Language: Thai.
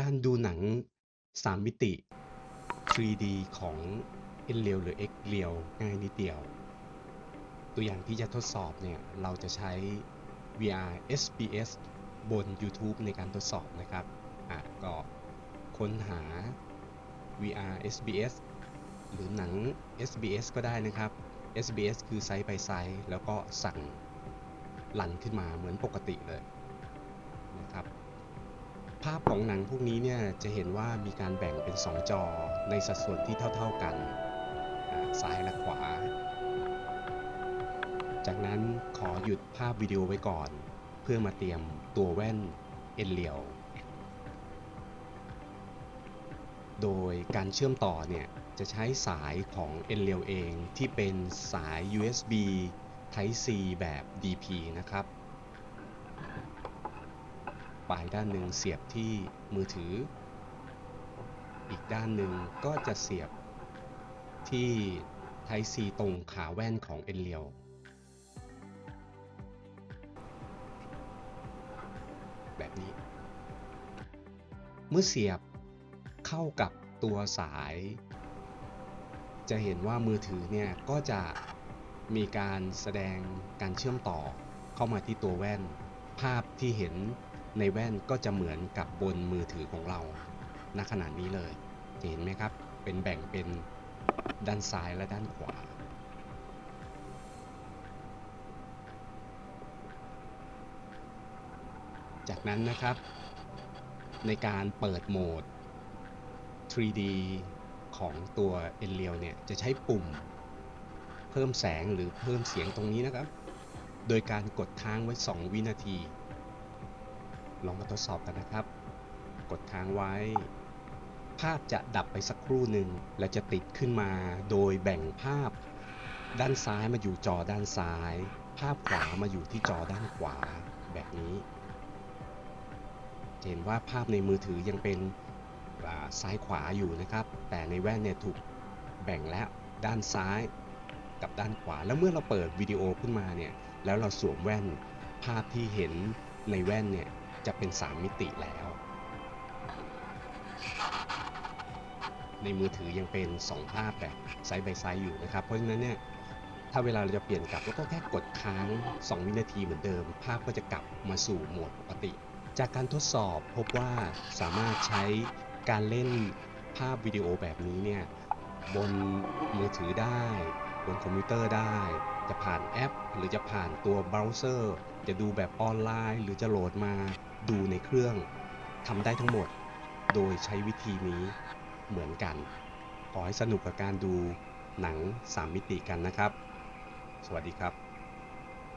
การดูหนัง 3 มิติ 3D ของ n r e a l หรือ x r e a l ง่ายนิดเดียว ตัวอย่างที่จะทดสอบเนี่ย เราจะใช้ VR SBS บน YouTube ในการทดสอบนะครับอะก็ค้นหา VR SBS หรือหนัง SBS ก็ได้นะครับ SBS คือไซส์ไปไซส์แล้วก็สั่งลันขึ้นมาเหมือนปกติเลยนะครับ ภาพของหนังพวกนี้เนี่ยจะเห็นว่ามีการแบ่งเป็น 2 จอในสัดส่วนที่เท่า ๆกัน ซ้ายและขวา จากนั้นขอหยุดภาพวิดีโอไว้ก่อน เพื่อมาเตรียมตัวแว่นเอ็นเลียว โดยการเชื่อมต่อเนี่ยจะใช้สายของ n r e a l เองที่เป็นสาย USB Type C แบบ DP นะครับ ปลายด้านหนึ่งเสียบที่มือถือ อีกด้านหนึ่งก็จะเสียบที่ Type C ตรงขาแว่นของ n r e a l แบบนี้ เมื่อเสียบเข้ากับตัวสาย จะเห็นว่ามือถือเนี่ยก็จะมีการแสดงการเชื่อมต่อเข้ามาที่ตัวแว่น ภาพที่เห็น ในแว่นก็จะเหมือนกับบนมือถือของเราณขณะนี้เลยเห็นไหมครับ เป็นแบ่งเป็นด้านซ้ายและด้านขวา จากนั้นนะครับ ในการเปิดโหมด 3D ของตัว n r e a l เนี่ยจะใช้ปุ่มเพิ่มแสงหรือเพิ่มเสียงตรงนี้นะครับ โดยการกดค้างไว้ 2 วินาที ลองมาทดสอบกันนะครับ กดค้างไว้ ภาพจะดับไปสักครู่หนึ่งและจะติดขึ้นมาโดยแบ่งภาพ ด้านซ้ายมาอยู่จอด้านซ้าย ภาพขวามาอยู่ที่จอด้านขวาแบบนี้ เห็นว่าภาพในมือถือยังเป็นซ้ายขวาอยู่นะครับ แต่ในแว่นเนี่ยถูกแบ่งแล้วด้านซ้ายกับด้านขวา แล้วเมื่อเราเปิดวิดีโอขึ้นมาเนี่ย แล้วเราสวมแว่น ภาพที่เห็นในแว่นเนี่ย จะเป็น3มิติแล้ว ในมือถือยังเป็น 2 ภาพแบบไซส์ by ไซส์อยู่นะครับ เพราะฉะนั้นเนี่ยถ้าเวลาเราจะเปลี่ยนกลับเราก็แค่กดค้าง 2 วินาทีเหมือนเดิม ภาพก็จะกลับมาสู่โหมดปกติ จากการทดสอบพบว่าสามารถใช้การเล่นภาพวิดีโอแบบนี้เนี่ยบนมือถือได้ บนคอมพิวเตอร์ได้ จะผ่านแอป หรือจะผ่านตัวเบราว์เซอร์จะดูแบบออนไลน์ หรือจะโหลดมาดูในเครื่องทำได้ทั้งหมด โดยใช้วิธีนี้เหมือนกัน ขอให้สนุกกับการดูหนัง 3 มิติกันนะครับ สวัสดีครับ